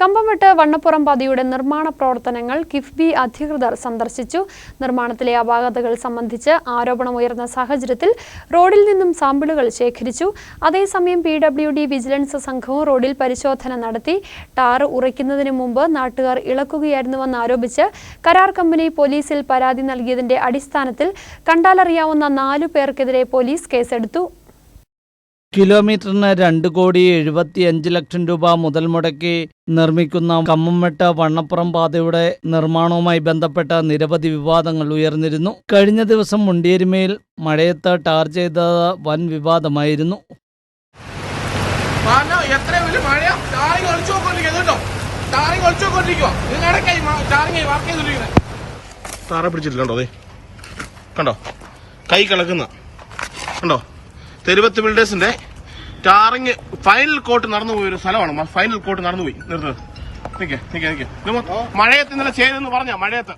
കമ്പംമെട്ട് വണ്ണപ്പുറം പാതയുടെ നിർമ്മാണ പ്രവർത്തനങ്ങൾ കിഫ്ബി അധികൃതർ സന്ദർശിച്ചു. നിർമ്മാണത്തിലെ അപാകതകൾ സംബന്ധിച്ച് ആരോപണമുയർന്ന സാഹചര്യത്തിൽ റോഡിൽ നിന്നും സാമ്പിളുകൾ ശേഖരിച്ചു. അതേസമയം പി വിജിലൻസ് സംഘവും റോഡിൽ പരിശോധന നടത്തി. ടാർ ഉറയ്ക്കുന്നതിന് മുമ്പ് നാട്ടുകാർ ഇളക്കുകയായിരുന്നുവെന്ന് ആരോപിച്ച് കരാർ കമ്പനി പോലീസിൽ പരാതി നൽകിയതിന്റെ അടിസ്ഥാനത്തിൽ കണ്ടാലറിയാവുന്ന നാലു പേർക്കെതിരെ പോലീസ് കേസെടുത്തു. കിലോമീറ്ററിന് രണ്ട് കോടി എഴുപത്തിയഞ്ച് ലക്ഷം രൂപ മുതൽ മുടക്കി നിർമ്മിക്കുന്ന കമ്മംമെട്ട് വണ്ണപ്പുറം പാതയുടെ നിർമ്മാണവുമായി ബന്ധപ്പെട്ട നിരവധി വിവാദങ്ങൾ ഉയർന്നിരുന്നു. കഴിഞ്ഞ ദിവസം മുണ്ടിയരുമയിൽ മഴയത്ത് ടാർ ചെയ്ത വൻ വിവാദമായിരുന്നു. താറ അതെ കണ്ടോ കൈ കിളക്കുന്ന. കണ്ടോ? തെരുവത്ത് ബിൽഡേഴ്സിന്റെ ടാറിങ് ഫൈനൽ കോട്ട് നടന്നു പോയ ഒരു സ്ഥലമാണ് ഫൈനൽ കോട്ട് നടന്നുപോയി നിർത്ത്. നിക്കേ നിക്കേ നിക്കേ. ഇത് മൊത്തം മഴയത്ത് ഇന്നലെ ചെയ്തെന്ന് പറഞ്ഞ? മഴയത്ത്.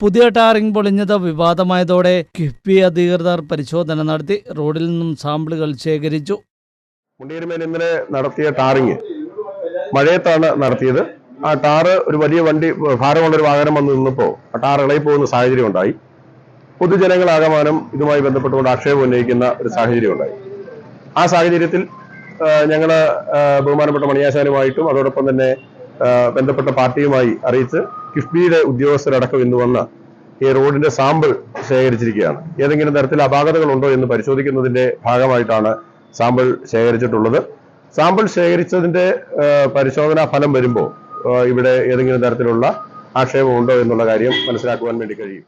പുതിയ ടാറിംഗ് പൊളിഞ്ഞത് വിവാദമായതോടെ കിഫ്ബി അധികൃതർ പരിശോധന നടത്തി റോഡിൽ നിന്നും സാമ്പിളുകൾ ശേഖരിച്ചു. മുണ്ടിയരുമേൽ ഇന്നലെ നടത്തിയ ടാറിങ് മഴയത്താണ് നടത്തിയത്. ആ ടാറ് ഒരു വലിയ വണ്ടി ഭാരമുള്ള ഒരു വാഹനം വന്ന് നിന്നപ്പോൾ ആ ടാർ ഇളകി പോകുന്ന സാഹചര്യം ഉണ്ടായി പൊതുജനങ്ങളാകമാനം ഇതുമായി ബന്ധപ്പെട്ടുകൊണ്ട് ആക്ഷേപം ഉന്നയിക്കുന്ന ഒരു സാഹചര്യം ഉണ്ടായി ആ സാഹചര്യത്തിൽ ഞങ്ങൾ ബഹുമാനപ്പെട്ട മണിയാശാനുമായിട്ടും അതോടൊപ്പം തന്നെ ബന്ധപ്പെട്ട പാർട്ടിയുമായി അറിയിച്ച് കിഫ്ബിയുടെ ഉദ്യോഗസ്ഥരടക്കം ഇന്ന് വന്ന ഈ റോഡിന്റെ സാമ്പിൾ ശേഖരിച്ചിരിക്കുകയാണ്. ഏതെങ്കിലും തരത്തിൽ അപാകതകൾ ഉണ്ടോ എന്ന് പരിശോധിക്കുന്നതിന്റെ ഭാഗമായിട്ടാണ് സാമ്പിൾ ശേഖരിച്ചിട്ടുള്ളത്. സാമ്പിൾ ശേഖരിച്ചതിന്റെ പരിശോധനാ ഫലം വരുമ്പോൾ ഇവിടെ ഏതെങ്കിലും തരത്തിലുള്ള ആക്ഷേപമുണ്ടോ എന്നുള്ള കാര്യം മനസ്സിലാക്കുവാൻ വേണ്ടി കഴിയും.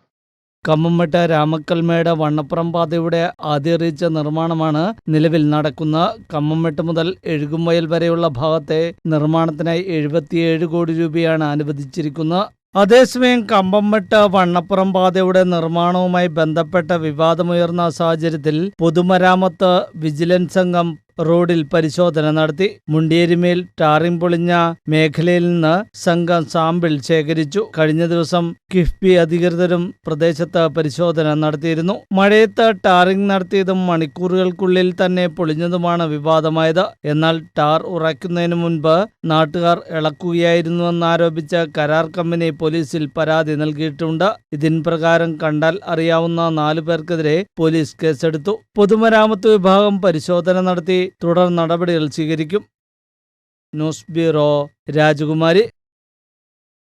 കമ്മംമെട്ട് രാമക്കൽമേട് വണ്ണപ്പുറം പാതയുടെ ആദ്യറിയിച്ച നിർമ്മാണമാണ് നിലവിൽ നടക്കുന്ന കമ്മമ്മട്ട് മുതൽ എഴുകുംവയൽ വരെയുള്ള ഭാഗത്തെ നിർമ്മാണത്തിനായി എഴുപത്തിയേഴ് കോടി രൂപയാണ് അനുവദിച്ചിരിക്കുന്നത് അതേസമയം കമ്പംമെട്ട് വണ്ണപ്പുറം പാതയുടെ നിർമ്മാണവുമായി ബന്ധപ്പെട്ട വിവാദമുയർന്ന സാഹചര്യത്തിൽ പൊതുമരാമത്ത് വിജിലൻസ് സംഘം റോഡിൽ പരിശോധന നടത്തി. മുണ്ടിയേരിമേൽ ടാറിംഗ് പൊളിഞ്ഞ മേഖലയിൽ നിന്ന് സംഘം സാമ്പിൾ ശേഖരിച്ചു. കഴിഞ്ഞ ദിവസം കിഫ്ബി അധികൃതരും പ്രദേശത്ത് പരിശോധന നടത്തിയിരുന്നു. മഴയത്ത് ടാറിംഗ് നടത്തിയതും മണിക്കൂറുകൾക്കുള്ളിൽ തന്നെ പൊളിഞ്ഞതുമാണ് വിവാദമായത്. എന്നാൽ ടാർ ഉറയ്ക്കുന്നതിന് മുൻപ് നാട്ടുകാർ ഇളക്കുകയായിരുന്നുവെന്നാരോപിച്ച് കരാർ കമ്പനി പോലീസിൽ പരാതി നൽകിയിട്ടുണ്ട്. ഇതിൻ പ്രകാരം കണ്ടാൽ അറിയാവുന്ന നാലു പേർക്കെതിരെ പോലീസ് കേസെടുത്തു. പൊതുമരാമത്ത് വിഭാഗം പരിശോധന നടത്തി. തുടർ നടപടികൾ സ്വീകരിക്കും. ന്യൂസ് ബ്യൂറോ രാജകുമാരി